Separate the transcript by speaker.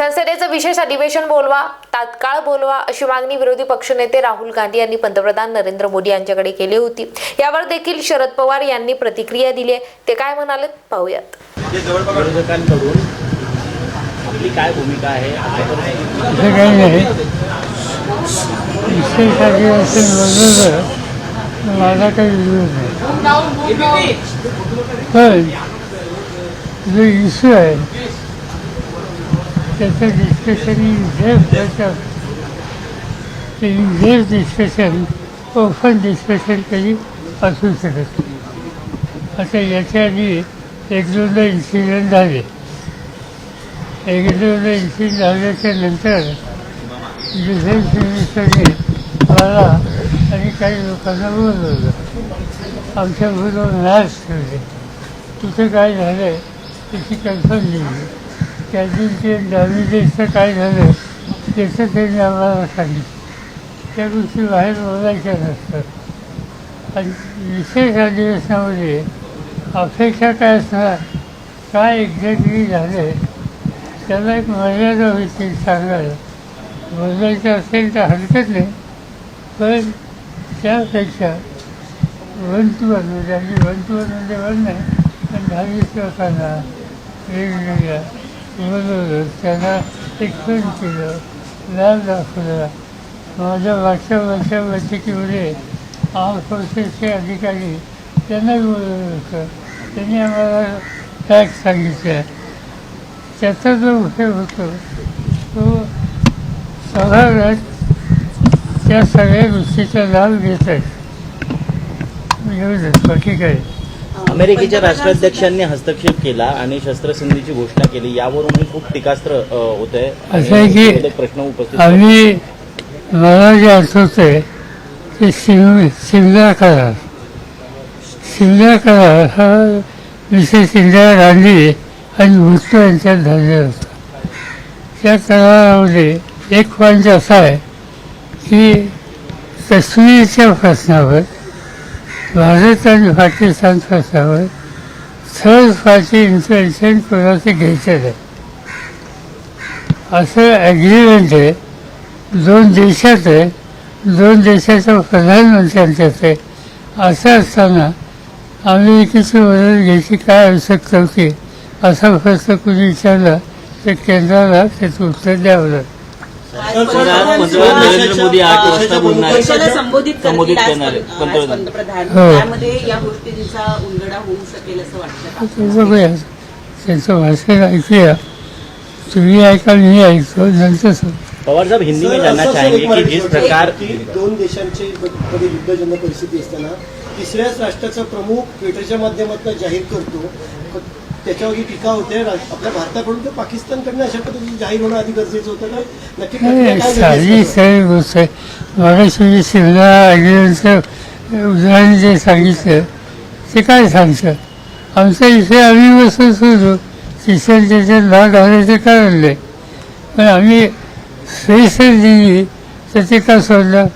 Speaker 1: संसदेचं विशेष अधिवेशन बोलवा तात्काळ बोलवा अशी मागणी विरोधी पक्षनेते राहुल गांधी यांनी पंतप्रधान नरेंद्र मोदी यांच्याकडे केली होती. यावर देखील शरद पवार यांनी प्रतिक्रिया दिली आहे. ते काय म्हणाले पाहूयात.
Speaker 2: विरोधकांकडून आपली काय भूमिका आहे?
Speaker 3: माझा काही विरोध नाही. पण जो इश्यू आहे त्याचं डिस्कशन इन डेप्थ त्याचं ते in depth discussion open discussion कधी असू शकत नाही आता याच्या आधी एक दोनदा इन्सिडेंट झाले एक दोनदा इन्सिडेंट झाल्याच्यानंतर डिफेन्स मिनिस्टरने मला आणि काही लोकांना बोलवलं आमच्याबरोबर मॅच ठेवले तिथं काय झालं त्याची कन्फर्म दिली त्या जे डॅमेजेसचं काय झालं त्याचं त्यांनी आम्हाला सांगितलं. त्या गोष्टी बाहेर बोलायच्या नसतात आणि विशेष अधिवेशनामध्ये अपेक्षा काय असणार काय एक्झॅक्टली झालं त्याला एक मर्यादा होती सांगायला. बोलायचं असेल तर हरकत नाही पण त्यापेक्षा वन टू वन म्हणजे अगदी वन टू वन म्हणजे वन नाही पण दहावीस लोकांना वेगवेगळ्या बोलवलं त्यांना एक्सप्लेन केलं. लॅब दाखवला. माझ्या मागच्या वर्षा बैठकीमध्ये आर्म फोर्सेसचे अधिकारी त्यांना बोलवलं होतं. त्यांनी आम्हाला फॅक्ट सांगितल्या त्याचा जो उपयोग होतो तो सभागृहात त्या सगळ्या गोष्टीचा लाभ घेत आहेत. एवढंच. बाकी काय?
Speaker 2: अमेरिकेच्या राष्ट्राध्यक्षांनी हस्तक्षेप केला आणि शस्त्रसंधीची घोषणा केली यावरूनही खूप टीकास्त्र होत
Speaker 3: असं आहे की
Speaker 2: प्रश्न उपस्थित.
Speaker 3: आम्ही मला जे आठवतंय ते शिम शिमला करार. शिमला करार हा मिसेस इंदिरा गांधी आणि भुट्टो यांच्यात झालेला होता. त्या करारामध्ये एक पॉईंट असा आहे की काश्मीरच्या प्रश्नावर भारत आणि पाकिस्तान प्रश्नावर थर्ड पार्टी इन्फॉर्मेशन कोणाचं घ्यायचं नाही असं ॲग्रीमेंट आहे. दोन देशात आहे. दोन देशाच्या प्रधानमंत्र्यांच्यात आहे. असं असताना अमेरिकेची मदत घ्यायची काय आवश्यकता होती? असा प्रश्न कुणी विचारला तर केंद्राला त्याचं उत्तर द्यावं लागतं.
Speaker 2: नरेंद्र मोदी आठ वाजता बोलणार आहेत.
Speaker 4: देशाला संबोधित
Speaker 2: संबोधित
Speaker 4: करतील
Speaker 2: करणार
Speaker 4: आज
Speaker 2: आहेत.
Speaker 4: पण- आज
Speaker 2: पंतप्रधान
Speaker 4: पंतप्रधान
Speaker 3: हो.
Speaker 4: त्यामध्ये या गोष्टींचा उलगडा होऊ शकेल असं वाटतं का?
Speaker 3: ते बघूया त्यांचं भाषण ऐकूया तुम्ही ऐका मी ऐकतो नंतर सांगतो.
Speaker 2: पवार साहब हिंदी में जानना चाहेंगे कि जिस प्रकार
Speaker 5: दोन देशांची मध्ये युद्धजन्य परिस्थिती असताना तिसऱ्याच राष्ट्राचा प्रमुख ट्विटरच्या माध्यमातून जाहीर करतो त्याच्यावर ही टीका होते. आपल्या भारताकडून तर पाकिस्तानकडनं अशा पद्धतीने जाहीर होणं आधी गरजेचं होतं नक्की
Speaker 3: साधी? सरळ गोष्ट आहे मगाशी उदाहरण जे सांगितलं ते काय सांगतं आमचा विषय आम्ही बसून सोडू शिक्षण त्याच्यात भाग घालायचं कारण नाही. पण आम्ही स्पेशल दिली तर ते का सोडलं?